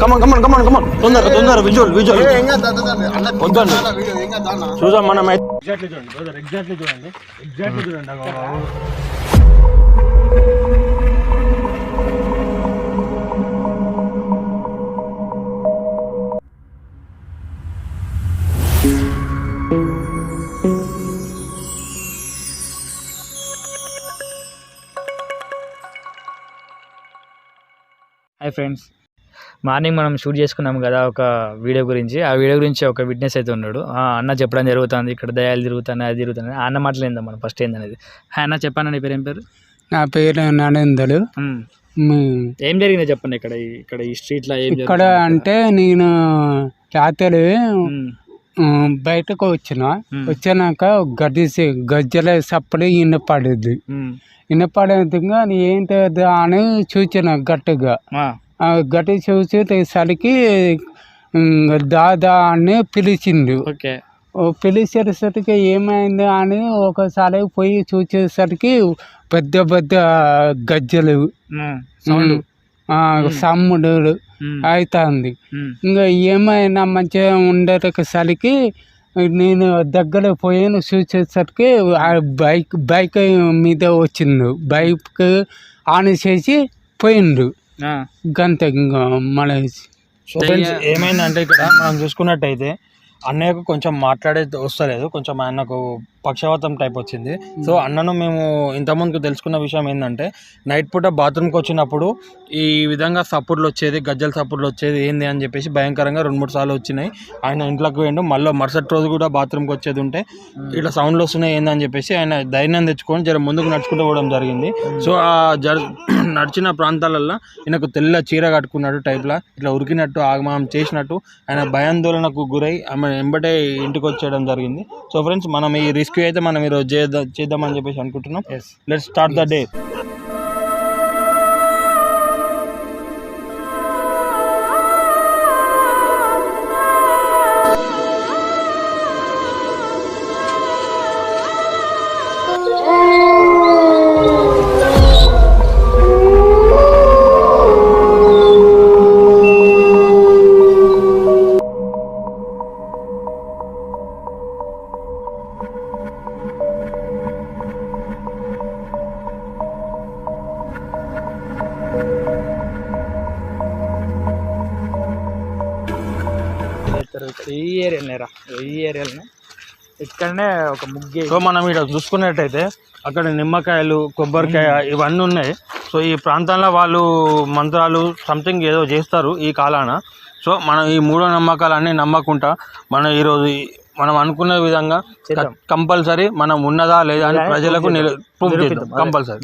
Come on come on come on come on తొందర తొందర visual visual వద్దండి. చూసాం మనం ఎగ్జాక్ట్లీ చూడండి బ్రదర్ ఎగ్జాక్ట్లీ చూడండి ఎగ్జాక్ట్లీ చూడండి అగో, అగో. హాయ్ ఫ్రెండ్స్ మార్నింగ్ మనం షూట్ చేసుకున్నాం కదా ఒక వీడియో గురించి. ఆ వీడియో గురించి ఒక విట్నెస్ అయితే ఉన్నాడు. ఆ అన్న చెప్పడం జరుగుతుంది. ఇక్కడ దయాలు తిరుగుతున్నాయి అది తిరుగుతున్నాయి. అన్న మాటలేందా మనం ఫస్ట్ ఏందనేది. అన్న చెప్పాను నీ పేరు ఏం పేరు? నా పేరు నరేందరు. మ్, ఏం జరిగిందో చెప్పండి ఇక్కడ ఇక్కడ ఈ స్ట్రీట్లో ఏం ఇక్కడ? అంటే నేను రాత్రి బయటకు వచ్చిన. మ్. వచ్చినాక గడ్డి గజ్జల సప్పుడు మ్మ్. వినపడేదిగా ఏంటి అని చూసిన గట్టిగా. గట్టి చూసేసరికి మ్, దాదా అని పిలిచిండు ఓకే పిలిచేసరికి ఏమైంది అని ఒకసారి పోయి చూసేసరికి పెద్ద పెద్ద గజ్జలు సమ్ముడు మ్మ్. అవుతుంది. ఇంకా ఏమైనా మంచిగా ఉండేసరికి నేను దగ్గర పోయాను చూసేసరికి ఆ బైక్ బైక్ మీద వచ్చిండు బైక్ ఆన్ చేసి పోయిండు. గంత ఇంకా మన సో ఫ్రెండ్స్ ఏమైందంటే ఇక్కడ మనం చూసుకున్నట్టయితే అన్నయ్యకు కొంచెం మాట్లాడే వస్తలేదు. కొంచెం ఆయనకు పక్షవాతం టైప్ వచ్చింది. సో అన్నను మేము ఇంతకుముందు తెలుసుకున్న విషయం ఏంటంటే నైట్ పూట బాత్రూమ్కి వచ్చినప్పుడు ఈ విధంగా సప్పుర్లు వచ్చేది గజ్జల సప్పుర్లు వచ్చేది ఏంది అని చెప్పేసి భయంకరంగా రెండు మూడు సార్లు వచ్చినాయి. ఆయన ఇంట్లోకి పోయిండు మళ్ళీ మరుసటి రోజు కూడా బాత్రూమ్కి వచ్చేది ఉంటే ఇట్లా సౌండ్లు వస్తున్నాయి ఏందని చెప్పేసి ఆయన ధైర్యం తెచ్చుకొని జర ముందుకు నడుచుకుంటూ పోవడం జరిగింది. సో ఆ జర నడిచిన ప్రాంతాలల్లో ఈయనకు తెల్ల చీర కట్టుకున్నట్టు టైప్లా ఇట్లా ఉరికినట్టు ఆగమనం చేసినట్టు ఆయన భయాందోళనకు గురై ఆమె వెంబటే ఇంటికి వచ్చేయడం జరిగింది. సో ఫ్రెండ్స్ మనం ఈ రెస్క్యూ అయితే మనం ఈరోజు చేద్దాం చేద్దామని చెప్పేసి అనుకుంటున్నాం. లెట్ స్టార్ట్ ద డే ఈ ఏరియాలోనే ఇక్కడనే ఒక ముగ్గు సో మనం ఇక్కడ చూసుకున్నట్టయితే అక్కడ నిమ్మకాయలు కొబ్బరికాయ ఇవన్నీ ఉన్నాయి. సో ఈ ప్రాంతంలో వాళ్ళు మంత్రాలు సంథింగ్ ఏదో చేస్తారు ఈ కాలాన. సో మనం ఈ మూఢ నమ్మకాలన్నీ నమ్మకుండా మనం ఈరోజు మనం అనుకున్న విధంగా. కంపల్సరీ మనం ఉన్నదా లేదా అని ప్రజలకు చేద్దాం. కంపల్సరీ.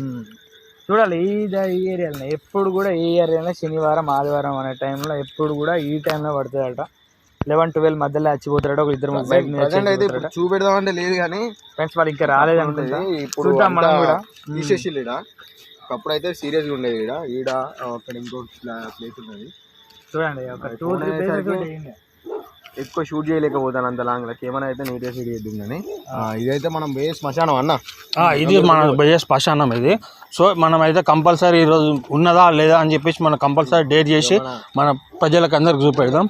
చూడాలి ఈ ఈ ఏరియాలోనే. ఎప్పుడు కూడా ఈ ఏరియాలో శనివారం ఆదివారం అనే టైంలో ఎప్పుడు కూడా ఈ టైంలో పడుతుందట లెవెన్ ట్వెల్వ్ మధ్యలో వచ్చిపోతారట ఒక ఇద్దరు బైక్ మీద ప్రజెంట్ అయితే ఇప్పుడు చూపెడదామంటే లేదు కానీ ఫ్రెండ్స్ వాళ్ళు ఇంకా రాలేదు అనుకుంటా. ఇప్పుడు చూద్దాం మనం కూడా. తీసేసి ఈడ. ఒకప్పుడు అయితే సీరియస్గా ఉండేది ఈడ. ఈడ అక్కడ ఇంకో ప్లేస్ ఉన్నది. చూడండి ఒక టూ త్రీ ఎక్కువ షూట్ చేయలేకపోతాను అంత లాంగ్లో కెమెరా అయితే నీట్గా షూట్ చేద్దాం ఇదైతే మనం పోయే శ్మశానం అన్న. ఇది మన బయే శ్మశానం ఇది. సో మనం అయితే కంపల్సరీ ఈరోజు ఉన్నదా లేదా అని చెప్పేసి మనం కంపల్సరీ డేట్ చేసి మన ప్రజలకు అందరికి చూపెడదాం.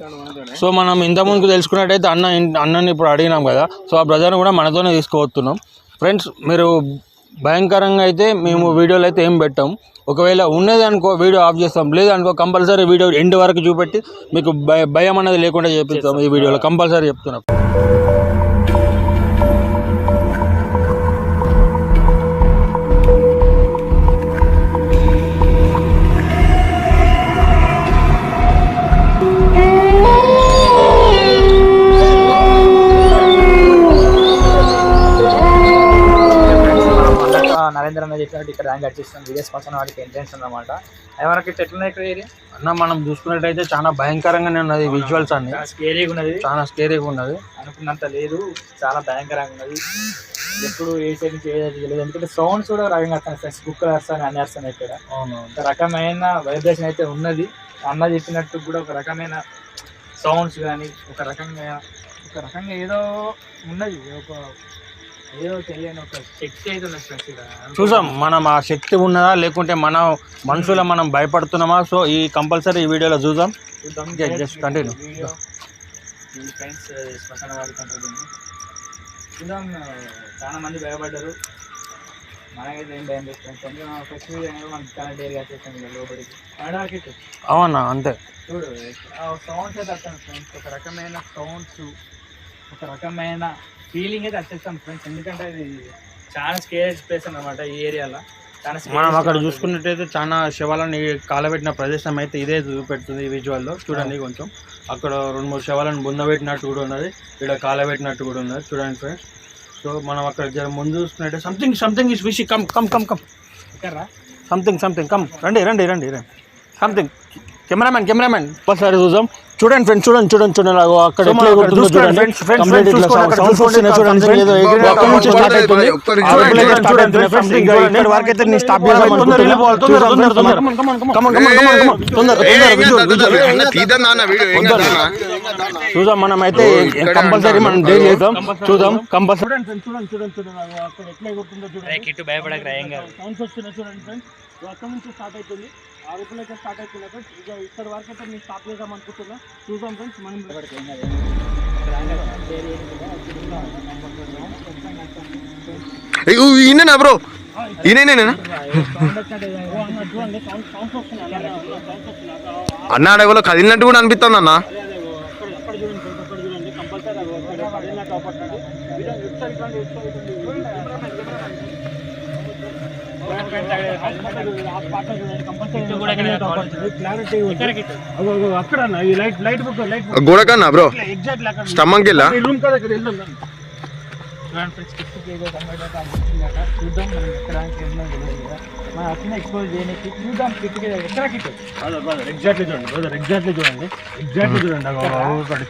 సో మనం ఇంతకుముందు తెలుసుకున్నట్టయితే అన్న అన్నని ఇప్పుడు అడిగినాం కదా. సో ఆ బ్రదర్ని కూడా మనతోనే తీసుకువస్తున్నాం ఫ్రెండ్స్ మీరు భయంకరంగా అయితే మేము వీడియోలు అయితే ఏం పెట్టాం. ఒకవేళ ఉన్నది అనుకో వీడియో ఆఫ్ చేస్తాం. లేదనుకో కంపల్సరీ వీడియో ఎండ్ వరకు చూపెట్టి మీకు భయ భయం అనేది లేకుండా చేపిస్తాం ఈ వీడియోలో. కంపల్సరీ చెప్తున్నాం. నరేంద్ర అన్న చెప్పినట్టు ఇక్కడ ర్యాంక్ వచ్చేస్తాం విదేశ్ పక్కన వాడికి ఎంట్రెన్స్ అన్నమాట ఎవరికి ఎట్లున్నాయి ఇక్కడ ఏరియా అన్న మనం చూసుకున్నట్టయితే చాలా భయంకరంగానే ఉన్నది విజువల్స్ అన్ని. స్కేరీగా ఉన్నది. చాలా స్కేరీగా ఉన్నది. అనుకున్నంత లేదు. చాలా భయంకరంగా ఉన్నది. ఎప్పుడు ఏ సైడ్ నుంచి ఏదైతే తెలియదు. ఎందుకంటే సౌండ్స్ కూడా రకంగా వస్తాయి ఫ్రెండ్స్ కుక్కలు వస్తాయి అన్ని వస్తున్నాయి ఇక్కడ. అవును ఒక రకమైన వైబ్రేషన్ అయితే ఉన్నది. అన్న చెప్పినట్టు కూడా ఒక రకమైన సౌండ్స్ కానీ ఒక రకంగా ఒక రకంగా ఏదో ఉన్నది. ఒక ఏదో తెలియని ఒక శక్తి అయితే ఉన్నది ఫ్రెండ్స్ ఇక్కడ. చూసాం మనం ఆ శక్తి ఉన్నదా లేకుంటే మన మనుషుల మనం భయపడుతున్నామా? సో ఈ కంపల్సరీ ఈ వీడియోలో చూద్దాం. చూద్దాం continue. వీడియో. ఫ్రెండ్స్ శ్మశాన వాడుకుంటారు దీన్ని చూద్దాం చాలా మంది భయపడ్డారు. మనకైతే ఏం భయం లేదు ఫ్రెండ్స్ ఎందుకంటే ఫస్ట్ వీడియో అనేది మనకి చాలా లోపలికి. అవునా అంతే. చూడు సౌండ్స్ అయితే వస్తాను ఫ్రెండ్స్ ఒక రకమైన సౌండ్స్ ఒక రకమైన ఫీలింగ్ అయితే వచ్చేస్తాం ఫ్రెండ్స్ ఎందుకంటే ఇది చాలా స్కేజ్ ప్లేస్ అన్నమాట ఈ ఏరియాలో. మనం అక్కడ. చూసుకున్నట్టయితే చాలా శవాలను కాలబెట్టిన ప్రదేశం అయితే ఇదే చూపెడుతుంది విజువల్లో చూడండి కొంచెం. అక్కడ రెండు మూడు శవాలను బుందబెట్టినట్టు కూడా ఉన్నది. ఇక్కడ కాలబెట్టినట్టు కూడా ఉన్నది. చూడండి ఫ్రెండ్స్ సో మనం అక్కడ జర ముందు చూసుకున్నట్టే something something is Vishi come come come come? Something something come రండి రండి రండి రండి. సంథింగ్ కెమెరామెన్ కెమెరామెన్ ఒకసారి చూద్దాం. చూడండి ఫ్రెండ్స్ చూడండి చూడండి చూడండి అక్కడ చేద్దాం మనం అయితే కంపల్సరీ మనం డేట్ చేద్దాం. చూద్దాం కంపల్సరీ చూడండి ఫ్రెండ్స్ చూడండి చూడండి చూడండి చూడండి. కిట్టు భయపడక ఏం కాదు సౌండ్స్ వస్తున్నాయి చూడండి ఫ్రెండ్స్ అక్కడ నుంచి స్టార్ట్ అవుతుంది ఆ రూపులు అయితే స్టార్ట్ అవుతుంది ఫ్రెండ్స్ ఇక ఇక్కడ వరకు అయితే నేను స్టాప్ చేద్దాం అనుకుంటున్నా చూద్దాం ఫ్రెండ్స్ మనం ఈయన బ్రో? ఈయనేనా ఓ అన్న అడవిలో కదిలినట్టు కూడా అనిపిస్తుంది అన్న అదే అదే ఓ అక్కడ అక్కడ చూడండి ఫ్రెండ్స్ అక్కడ చూడండి కంపల్సరీ అగో అక్కడ పడినట్టు అవపడుతుంది ఇటు ఇటు సైడ్ ఇటు ఇటు సైడ్ ఇటు క్లారిటీ అక్కడ అన్న ఈ light light book light book గోడకన్నా bro? వెళ్ళా? రూమ్ కదా ఇక్కడ వెళ్దాం. చూడండి ఫ్రెండ్స్ కిట్టు ఏదో సంఘటన అనిపిస్తుందట చూద్దాం మనం ఎక్కడానికి వెళ్ళినా తెలియదు కదా మనం అట్లనే ఎక్స్పోజ్ చేయడానికి చూద్దాం కిట్టుకి ఎక్కడ కిట్టు ఎగ్జాక్ట్లీ చూడండి బ్రదర్ ఎగ్జాక్ట్లీ చూడండి. ఎగ్జాక్ట్లీ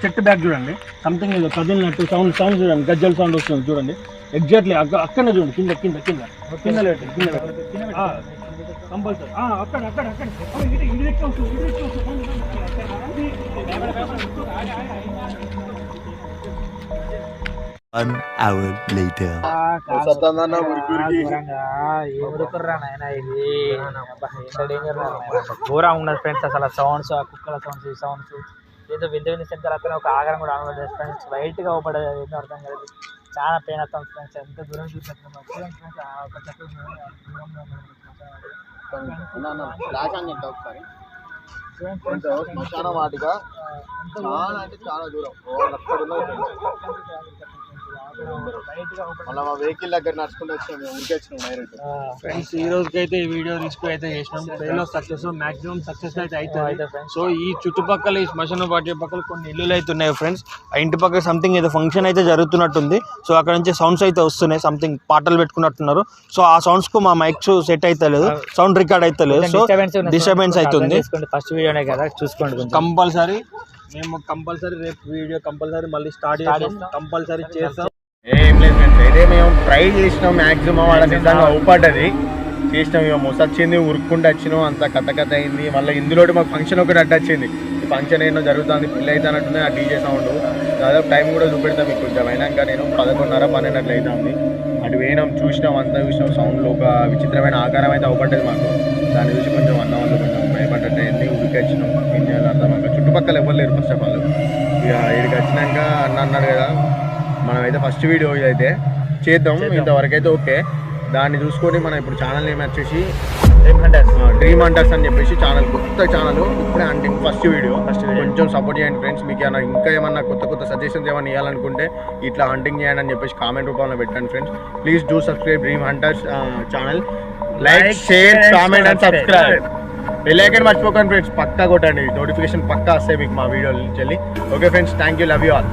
చెట్టు బ్యాగ్ చూడండి. సంథింగ్ ఏదో కదిలినట్టు సౌండ్ సౌండ్ చూడండి గజ్జల సౌండ్ వస్తుంది చూడండి. ఎగ్జాక్ట్లీ అక్కడనే చూడండి కింద కింద కింద. కింద లేటు కింద కంపల్సరీ. అక్కడ అక్కడ అక్కడ. అక్కడ ఇటు ఇటు దిక్కు వస్తుంది, ఇటు దిక్కు వస్తుంది. One hour later. ఘోరంగా. ఉన్నది ఫ్రెండ్స్ అసలు సౌండ్స్ ఆ కుక్కల సౌండ్స్ ఈ సౌండ్స్ ఏదో వింత వింత శబ్దాలు అక్కడ ఒక ఆగరం కూడా అనుభవం ఫ్రెండ్స్ వైట్గా అవపడేది అది ఏంటో అర్థం కాదు చాలా పెయిన్ వస్తాం ఫ్రెండ్స్ ఎంత దూరం చూసినట్టు ఫ్రెండ్స్ ఒక చెట్టు దూరంలో వాటిగా చాలా అంటే చాలా దూరం. మళ్ళీ మా వెహికల్ దగ్గర నడుచుకుంటూ వచ్చినాం మేము ఊరికే వచ్చినాం డైరెక్ట్. ఫ్రెండ్స్ ఈ రోజుకి అయితే ఈ వీడియో రిస్క్ అయితే చేసినాం. ట్రైలో సక్సెస్ మాక్సిమం సక్సెస్ అయితే అవుతుంది. సో ఈ చుట్టుపక్కల ఈ శ్మశాన వాటి పక్కల కొన్ని ఇల్లులు అయితే ఉన్నాయి ఫ్రెండ్స్ ఆ ఇంటి పక్కల సంథింగ్ ఏదో ఫంక్షన్ అయితే జరుగుతున్నట్టుంది. సో అక్కడ నుంచి సౌండ్స్ అయితే వస్తున్నాయి. సంథింగ్ పాటలు పెట్టుకున్నట్టున్నారు. సో ఆ సౌండ్స్కు మా మైక్స్ సెట్ అయితే లేదు. సౌండ్ రికార్డ్ అయితే లేదు. సో డిస్టర్బెన్స్ అవుతుంది ఫస్ట్ వీడియోనే కదా. చూసుకోండి కంపల్సరీ మేము కంపల్సరీ రేపు వీడియో కంపల్సరీ మళ్ళీ స్టార్ట్ చేస్తాం. కంపల్సరీ చేస్తాం. ఏం లేదు ఫ్రెండ్స్ అయితే మేము ట్రై చేసినాం మ్యాక్సిమం వాళ్ళ నిజంగా అవుపడ్డది చేసినాం ఇక మొసొచ్చింది ఉరుక్కుంటూ వచ్చినాం. అంత కథ కథ అయింది. మళ్ళీ ఇందులో మాకు ఫంక్షన్ ఒకటి అడ్డు వచ్చింది. ఈ ఫంక్షన్ ఏంటో జరుగుతుంది పెళ్ళి అయితే అన్నట్టుంది ఆ డీజే సౌండ్ దాదాపు టైం కూడా చూపెడతాం మీకు కొంచెం. అయినాక నేను పదకొండున్నర పన్నెండు అవుతుంది అటు పోయినాం చూసినాం అంతా చూసినాం. సౌండ్లో ఒక విచిత్రమైన ఆకారం అయితే అవపడ్డది మాకు. దాన్ని చూసి కొంచెం అన్న వాళ్ళు కొంచెం ఫస్ట్ వీడియో ఇదైతే చేద్దాం ఇంతవరకు అయితే ఓకే. దాన్ని చూసుకొని మనం ఇప్పుడు ఛానల్ నేమ్ వచ్చేసి డ్రీమ్ హంటర్స్ అని చెప్పేసి ఛానల్ కొత్త ఛానల్ ఇప్పుడే అంటే ఫస్ట్ వీడియో ఫస్ట్ కొంచెం సపోర్ట్ చేయండి ఫ్రెండ్స్ మీకు ఏమైనా ఇంకా ఏమన్నా కొత్త కొత్త సజెషన్స్ ఏమైనా ఇవ్వాలనుకుంటే ఇట్లా హంటింగ్ చేయండి అని చెప్పేసి కామెంట్ రూపంలో పెట్టండి friends please do subscribe dream hunters channel like share comment and subscribe bell icon మర్చిపోకండి ఫ్రెండ్స్ పక్కా కొట్టండి. నోటిఫికేషన్ పక్కా వస్తాయి మీకు మా వీడియో వెళ్ళి okay friends thank you love you all